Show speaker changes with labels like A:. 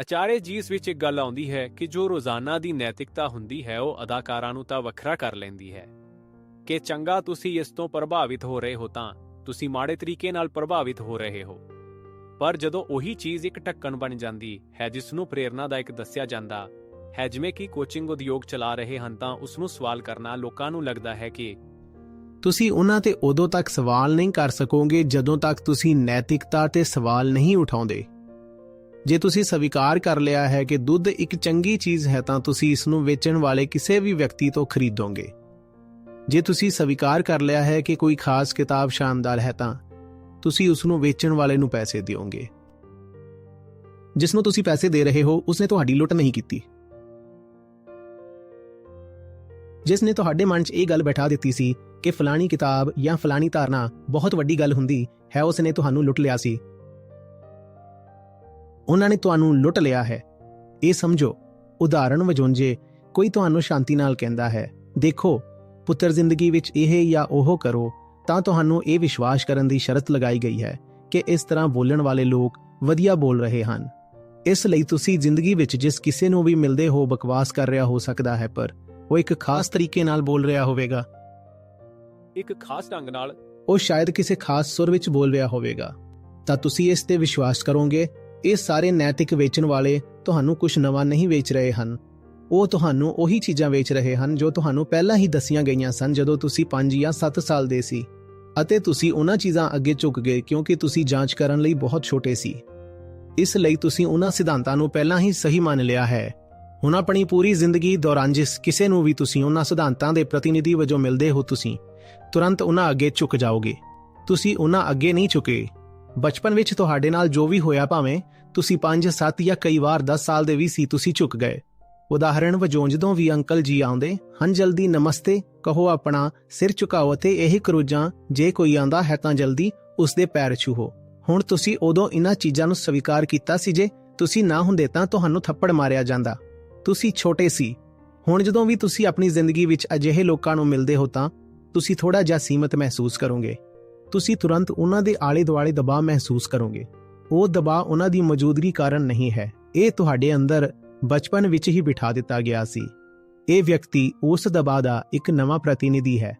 A: ਅਚਾਰੇ ਜੀਸ ਵਿੱਚ ਇੱਕ ਗੱਲ ਆਉਂਦੀ ਹੈ ਕਿ ਜੋ ਰੋਜ਼ਾਨਾ ਦੀ ਨੈਤਿਕਤਾ ਹੁੰਦੀ ਹੈ, ਉਹ ਅਦਾਕਾਰਾਂ ਨੂੰ ਤਾਂ ਵੱਖਰਾ ਕਰ ਲੈਂਦੀ ਹੈ। ਕਿ ਚੰਗਾ ਤੁਸੀਂ ਇਸ ਤੋਂ ਪ੍ਰਭਾਵਿਤ ਹੋ ਰਹੇ ਹੋ ਤਾਂ ਤੁਸੀਂ ਮਾੜੇ ਤਰੀਕੇ ਨਾਲ ਪ੍ਰਭਾਵਿਤ ਹੋ ਰਹੇ ਹੋ। ਪਰ ਜਦੋਂ ਉਹੀ ਚੀਜ਼ ਇੱਕ ਢੱਕਣ ਬਣ ਜਾਂਦੀ ਹੈ, ਜਿਸ ਨੂੰ ਪ੍ਰੇਰਨਾਦਾਇਕ ਦੱਸਿਆ ਜਾਂਦਾ ਹੈ, ਜਿਵੇਂ ਕਿ ਕੋਚਿੰਗ ਉਦਯੋਗ ਚਲਾ ਰਹੇ ਹਨ ਤਾਂ ਉਸ ਨੂੰ ਸਵਾਲ ਕਰਨਾ ਲੋਕਾਂ ਨੂੰ ਲੱਗਦਾ ਹੈ ਕਿ
B: ਤੁਸੀਂ ਉਹਨਾਂ ਤੇ ਉਦੋਂ ਤੱਕ ਸਵਾਲ ਨਹੀਂ ਕਰ ਸਕੋਗੇ ਜਦੋਂ ਤੱਕ ਤੁਸੀਂ ਨੈਤਿਕਤਾ ਤੇ ਸਵਾਲ ਨਹੀਂ ਉਠਾਉਂਦੇ। ਜੇ ਤੁਸੀਂ ਸਵੀਕਾਰ ਕਰ ਲਿਆ ਹੈ ਕਿ ਦੁੱਧ ਇੱਕ ਚੰਗੀ ਚੀਜ਼ ਹੈ ਤਾਂ ਤੁਸੀਂ ਇਸ ਨੂੰ ਵੇਚਣ ਵਾਲੇ ਕਿਸੇ ਵੀ ਵਿਅਕਤੀ ਤੋਂ ਖਰੀਦੋਗੇ। ਜੇ ਤੁਸੀਂ ਸਵੀਕਾਰ ਕਰ ਲਿਆ ਹੈ ਕਿ ਕੋਈ ਖਾਸ ਕਿਤਾਬ ਸ਼ਾਨਦਾਰ ਹੈ ਤਾਂ ਤੁਸੀਂ ਉਸ ਨੂੰ ਵੇਚਣ ਵਾਲੇ ਨੂੰ ਪੈਸੇ ਦਿਓਗੇ। ਜਿਸ ਨੂੰ ਤੁਸੀਂ ਪੈਸੇ ਦੇ ਰਹੇ ਹੋ, ਉਸਨੇ ਤੁਹਾਡੀ ਲੁੱਟ ਨਹੀਂ ਕੀਤੀ। ਜਿਸ ਨੇ ਤੁਹਾਡੇ ਮਨ 'ਚ ਇਹ ਗੱਲ ਬਿਠਾ ਦਿੱਤੀ ਸੀ ਕਿ ਫਲਾਣੀ ਕਿਤਾਬ ਜਾਂ ਫਲਾਣੀ ਧਾਰਨਾ ਬਹੁਤ ਵੱਡੀ ਗੱਲ ਹੁੰਦੀ ਹੈ ਉਸ ਨੇ ਤੁਹਾਨੂੰ ਲੁੱਟ ਲਿਆ ਸੀ। ਉਹਨਾਂ ਨੇ ਤੁਹਾਨੂੰ ਲੁੱਟ ਲਿਆ ਹੈ। ਇਹ ਸਮਝੋ ਉਦਾਹਰਣ ਵਜੋਂ ਜੇ ਕੋਈ ਤੁਹਾਨੂੰ ਸ਼ਾਂਤੀ ਨਾਲ ਕਹਿੰਦਾ ਹੈ ਦੇਖੋ ਪੁੱਤਰ ਜ਼ਿੰਦਗੀ ਵਿੱਚ ਇਹ ਜਾਂ ਉਹ ਕਰੋ ਤਾਂ ਤੁਹਾਨੂੰ ਇਹ ਵਿਸ਼ਵਾਸ ਕਰਨ ਦੀ ਸ਼ਰਤ ਲਗਾਈ ਗਈ ਹੈ ਕਿ ਇਸ ਤਰ੍ਹਾਂ ਬੋਲਣ ਵਾਲੇ ਲੋਕ ਵਧੀਆ ਬੋਲ ਰਹੇ ਹਨ। ਇਸ ਲਈ ਤੁਸੀਂ ਜ਼ਿੰਦਗੀ ਵਿੱਚ ਜਿਸ ਕਿਸੇ ਨੂੰ ਵੀ ਮਿਲਦੇ ਹੋ ਬਕਵਾਸ ਕਰ ਰਿਹਾ ਹੋ ਸਕਦਾ ਹੈ ਪਰ ਉਹ ਇੱਕ ਖਾਸ ਤਰੀਕੇ ਨਾਲ ਬੋਲ ਰਿਹਾ ਹੋਵੇਗਾ।
A: ਇੱਕ ਖਾਸ ਢੰਗ ਨਾਲ।
B: ਉਹ ਸ਼ਾਇਦ ਕਿਸੇ ਖਾਸ ਸੁਰ ਵਿੱਚ ਬੋਲ ਰਿਹਾ ਹੋਵੇਗਾ। ਤਾਂ ਤੁਸੀਂ ਇਸ ਤੇ ਵਿਸ਼ਵਾਸ ਕਰੋਗੇ? ਇਹ ਸਾਰੇ ਨੈਤਿਕ ਵੇਚਣ ਵਾਲੇ ਤੁਹਾਨੂੰ ਕੁਝ ਨਵਾਂ ਨਹੀਂ ਵੇਚ ਰਹੇ ਹਨ। ਉਹ ਤੁਹਾਨੂੰ ਉਹੀ ਚੀਜ਼ਾਂ ਵੇਚ ਰਹੇ ਹਨ ਜੋ ਤੁਹਾਨੂੰ ਪਹਿਲਾਂ ਹੀ ਦੱਸੀਆਂ ਗਈਆਂ ਸਨ ਜਦੋਂ ਤੁਸੀਂ 5 ਜਾਂ 7 ਸਾਲ ਦੇ ਸੀ। ਅਤੇ ਤੁਸੀਂ ਉਹਨਾਂ ਚੀਜ਼ਾਂ ਅੱਗੇ ਝੁਕ ਗਏ ਕਿਉਂਕਿ ਤੁਸੀਂ ਜਾਂਚ ਕਰਨ ਲਈ ਬਹੁਤ ਛੋਟੇ ਸੀ। ਇਸ ਲਈ ਤੁਸੀਂ ਉਹਨਾਂ ਸਿਧਾਂਤਾਂ ਨੂੰ ਪਹਿਲਾਂ ਹੀ ਸਹੀ ਮੰਨ ਲਿਆ ਹੈ। ਹੁਣ ਆਪਣੀ ਪੂਰੀ ਜ਼ਿੰਦਗੀ ਦੌਰਾਨ ਜਿਸ ਕਿਸੇ ਨੂੰ ਵੀ ਤੁਸੀਂ ਉਹਨਾਂ ਸਿਧਾਂਤਾਂ ਦੇ ਪ੍ਰਤੀਨਿਧੀ ਵਜੋਂ ਮਿਲਦੇ ਹੋ ਤੁਸੀਂ, ਤੁਰੰਤ ਉਹਨਾਂ ਅੱਗੇ ਝੁਕ ਜਾਓਗੇ। ਤੁਸੀਂ ਉਹਨਾਂ ਅੱਗੇ ਨਹੀਂ ਝੁਕੇ ਬਚਪਨ ਵਿੱਚ ਤੁਹਾਡੇ ਨਾਲ ਜੋ ਵੀ ਹੋਇਆ ਭਾਵੇਂ, ਤੁਸੀਂ 5 7 ਜਾਂ ਕਈ ਵਾਰ 10 ਸਾਲ ਦੇ ਵੀ ਸੀ, ਤੁਸੀਂ ਝੁਕ ਗਏ। ਉਦਾਹਰਣ ਵਜੋਂ ਜਦੋਂ ਵੀ ਅੰਕਲ ਜੀ ਆਉਂਦੇ, ਹਨ ਜਲਦੀ ਨਮਸਤੇ, ਕਹੋ ਆਪਣਾ ਸਿਰ ਝੁਕਾਓ ਅਤੇ ਇਹ ਕਰੂਜਾਂ, ਜੇ ਕੋਈ ਆਂਦਾ ਹੈ ਤਾਂ ਜਲਦੀ ਉਸ ਦੇ ਪੈਰ ਛੂਹੋ। ਹੁਣ ਤੁਸੀਂ ਉਦੋਂ ਇਹਨਾਂ ਚੀਜ਼ਾਂ ਨੂੰ ਸਵੀਕਾਰ ਕੀਤਾ ਸੀ ਜੇ ਤੁਸੀਂ ਨਾ ਹੁੰਦੇ ਤਾਂ ਤੁਹਾਨੂੰ ਥੱਪੜ ਮਾਰਿਆ ਜਾਂਦਾ। ਤੁਸੀਂ ਛੋਟੇ ਸੀ। ਹੁਣ ਜਦੋਂ ਵੀ ਤੁਸੀਂ ਆਪਣੀ ਜ਼ਿੰਦਗੀ ਵਿੱਚ ਅਜਿਹੇ ਲੋਕਾਂ ਨੂੰ ਮਿਲਦੇ ਹੋ ਤਾਂ ਤੁਸੀਂ ਥੋੜਾ ਜਿਹਾ ਸੀਮਤ ਮਹਿਸੂਸ ਕਰੋਗੇ। ਤੁਸੀਂ ਤੁਰੰਤ ਉਹਨਾਂ ਦੇ ਆਲੇ ਦੁਆਲੇ ਦਬਾਅ ਮਹਿਸੂਸ ਕਰੋਗੇ। ਉਹ ਦਬਾਅ ਉਹਨਾਂ ਦੀ ਮੌਜੂਦਗੀ ਕਾਰਨ ਨਹੀਂ ਹੈ। ਇਹ ਤੁਹਾਡੇ ਅੰਦਰ ਬਚਪਨ ਵਿੱਚ ਹੀ ਬਿਠਾ ਦਿੱਤਾ ਗਿਆ ਸੀ। ਇਹ ਵਿਅਕਤੀ ਉਸ ਦਬਾਅ ਦਾ ਇੱਕ ਨਵਾਂ ਪ੍ਰਤੀਨਿਧੀ ਹੈ।